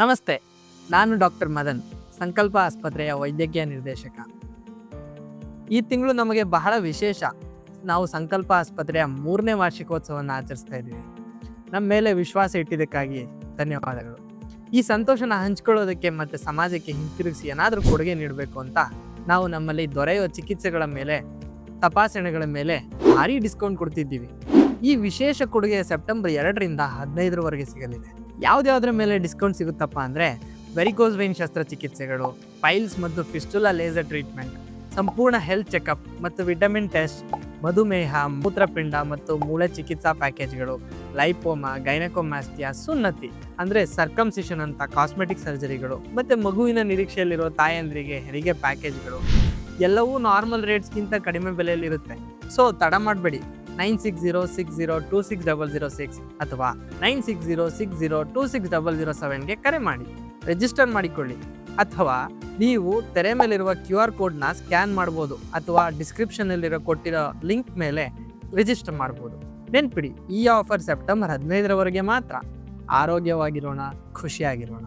ನಮಸ್ತೆ, ನಾನು ಡಾಕ್ಟರ್ ಮದನ್, ಸಂಕಲ್ಪ ಆಸ್ಪತ್ರೆಯ ವೈದ್ಯಕೀಯ ನಿರ್ದೇಶಕ. ಈ ತಿಂಗಳು ನಮಗೆ ಬಹಳ ವಿಶೇಷ. ನಾವು ಸಂಕಲ್ಪ ಆಸ್ಪತ್ರೆಯ ಮೂರನೇ ವಾರ್ಷಿಕೋತ್ಸವವನ್ನು ಆಚರಿಸ್ತಾ ಇದ್ದೀವಿ. ನಮ್ಮ ಮೇಲೆ ವಿಶ್ವಾಸ ಇಟ್ಟಿದ್ದಕ್ಕಾಗಿ ಧನ್ಯವಾದಗಳು. ಈ ಸಂತೋಷನ ಹಂಚ್ಕೊಳ್ಳೋದಕ್ಕೆ ಮತ್ತು ಸಮಾಜಕ್ಕೆ ಹಿಂತಿರುಗಿಸಿ ಏನಾದರೂ ಕೊಡುಗೆ ನೀಡಬೇಕು ಅಂತ ನಾವು ನಮ್ಮಲ್ಲಿ ದೊರೆಯುವ ಚಿಕಿತ್ಸೆಗಳ ಮೇಲೆ, ತಪಾಸಣೆಗಳ ಮೇಲೆ ಭಾರಿ ಡಿಸ್ಕೌಂಟ್ ಕೊಡ್ತಿದ್ದೀವಿ. ಈ ವಿಶೇಷ ಕೊಡುಗೆ ಸೆಪ್ಟೆಂಬರ್ ಎರಡರಿಂದ ಹದಿನೈದರವರೆಗೆ ಸಿಗಲಿದೆ. ಯಾವ್ದ್ಯಾವ್ದ್ರ ಮೇಲೆ ಡಿಸ್ಕೌಂಟ್ ಸಿಗುತ್ತಪ್ಪ ಅಂದರೆ ವೆರಿಕೋಸ್ ವೈನ್ ಶಸ್ತ್ರಚಿಕಿತ್ಸೆಗಳು ಪೈಲ್ಸ್ ಮತ್ತು ಫಿಸ್ಟುಲಾ ಲೇಸರ್ ಟ್ರೀಟ್ಮೆಂಟ್ ಸಂಪೂರ್ಣ ಹೆಲ್ತ್ ಚೆಕಪ್ ಮತ್ತು ವಿಟಮಿನ್ ಟೆಸ್ಟ್ ಮಧುಮೇಹ, ಮೂತ್ರಪಿಂಡ ಮತ್ತು ಮೂಳೆ ಚಿಕಿತ್ಸಾ ಪ್ಯಾಕೇಜ್ಗಳು ಲೈಪೋಮಾ ಗೈನಕೋಮ್ಯಾಸ್ಟಿಯಾ ಸುನ್ನತಿ ಅಂದರೆ ಸರ್ಕಮ್ಸಿಷನ್ ಅಂತ ಕಾಸ್ಮೆಟಿಕ್ ಸರ್ಜರಿಗಳು ಮತ್ತು ಮಗುವಿನ ನಿರೀಕ್ಷೆಯಲ್ಲಿರೋ ತಾಯಂದ್ರಿಗೆ ಹೆರಿಗೆ ಪ್ಯಾಕೇಜ್ಗಳು. ಎಲ್ಲವೂ ನಾರ್ಮಲ್ ರೇಟ್ಸ್ಗಿಂತ ಕಡಿಮೆ ಬೆಲೆಯಲ್ಲಿರುತ್ತೆ. ಸೊ ತಡ ಮಾಡಬೇಡಿ. Nine six zero six zero two six double zero six ಅಥವಾ nine six zero six zero two six double zero ಸೆವೆನ್ಗೆ ಕರೆ ಮಾಡಿ. ರಿಜಿಸ್ಟರ್ ಮಾಡಿಕೊಳ್ಳಿ. ಅಥವಾ ನೀವು ತೆರೆ ಮೇಲಿರುವ ಕ್ಯೂ ಆರ್ ಕೋಡ್ನ ಸ್ಕ್ಯಾನ್ ಮಾಡ್ಬೋದು ಅಥವಾ ಡಿಸ್ಕ್ರಿಪ್ಷನಲ್ಲಿರೋ ಕೊಟ್ಟಿರೋ ಲಿಂಕ್ ಮೇಲೆ ರಿಜಿಸ್ಟರ್ ಮಾಡ್ಬೋದು. ನೆನ್ಪಿಡಿ, ಈ ಆಫರ್ ಸೆಪ್ಟೆಂಬರ್ ಹದಿನೈದರವರೆಗೆ ಮಾತ್ರ ಆರೋಗ್ಯವಾಗಿರೋಣ, ಖುಷಿಯಾಗಿರೋಣ.